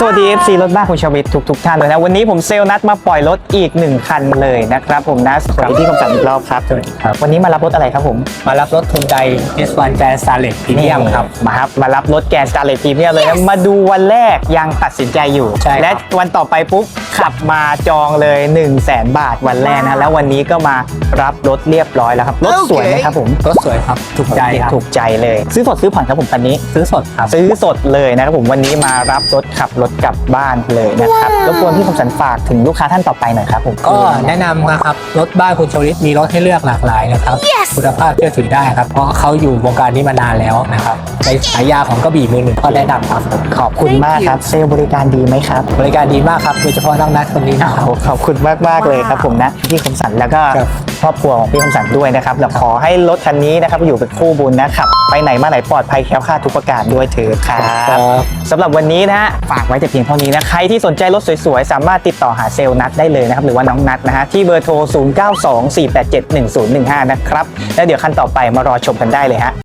สวัสดี FC รถบ้านคุณชวิตทุกทุกๆท่านเลยนะวันนี้ผมเซลล์นัดมาปล่อยรถอีก 1 คันเลยนะครับผมนะสวัสดีพี่คมสันอีกรอบครับสวัสดีครับ วันนี้มารับรถอะไรครับผม มารับรถทุนใจ S1 Grand Starlet Premium ครับมาครับมารับรถแกนสตาร์เลตพรีเมียมเลยนะมาดูวันแรกยังตัดสินใจอยู่ใช่ครับและวันต่อไปปุ๊บขับมาจองเลย 1 0 0 0 0แบาทวันแรกนะแล้ววันนี้ก็มารับรถเรียบร้อยแล้วครับรถสวยไหมครับผมรถสวยครับถูกใจครับถูกใจเลย ซื้อสดซื้อผ่อนครับผมคันนี้ ซื้อสดครับซื้อสดเลยนะครับผมวันนี้มารับรถขับรถกลับบ้านเลยนะครับรบกวนพี่คมสันฝากถึงลูกค้าท่านต่อไปหน่อยครับผมก็แนะนำนะครับรถบ้านคุณชวลิตมีรถให้เลือกหลากหลายนะครับ คุณภาพเชื่อถือได้ครับ เพราะเขาอยู่วงการนี้มานานแล้วนะครับในฉายาของกระบี่มือหนึ่งก็แนะนำครับขอบคุณมากครับเซลล์บริการดีไหมครับ บริการดีมากครับโดยเฉพาะน้องนัทคนนี้นะครับโอ้ขอบคุณมากมากๆเลยครับผมนะพี่คมสันแล้วก็ครับครอบครัวของพี่คมสันด้วยนะครับแล้วขอให้รถคันนี้นะครับอยู่เป็นคู่บุญนะครับไปไหนมาไหนปลอดภัยแคล้วคลาดทุกประการด้วยเถิดครับครับสำหรับวันนี้นะฮะฝากไว้แต่เพียงเท่านี้นะใครที่สนใจรถสวยๆ สามารถติดต่อหาเซลล์นัดได้เลยนะครับหรือว่าน้องนัดนะฮะที่เบอร์โทร 0924871015 นะครับแล้วเดี๋ยวคันต่อไปมารอชมกันได้เลยฮะ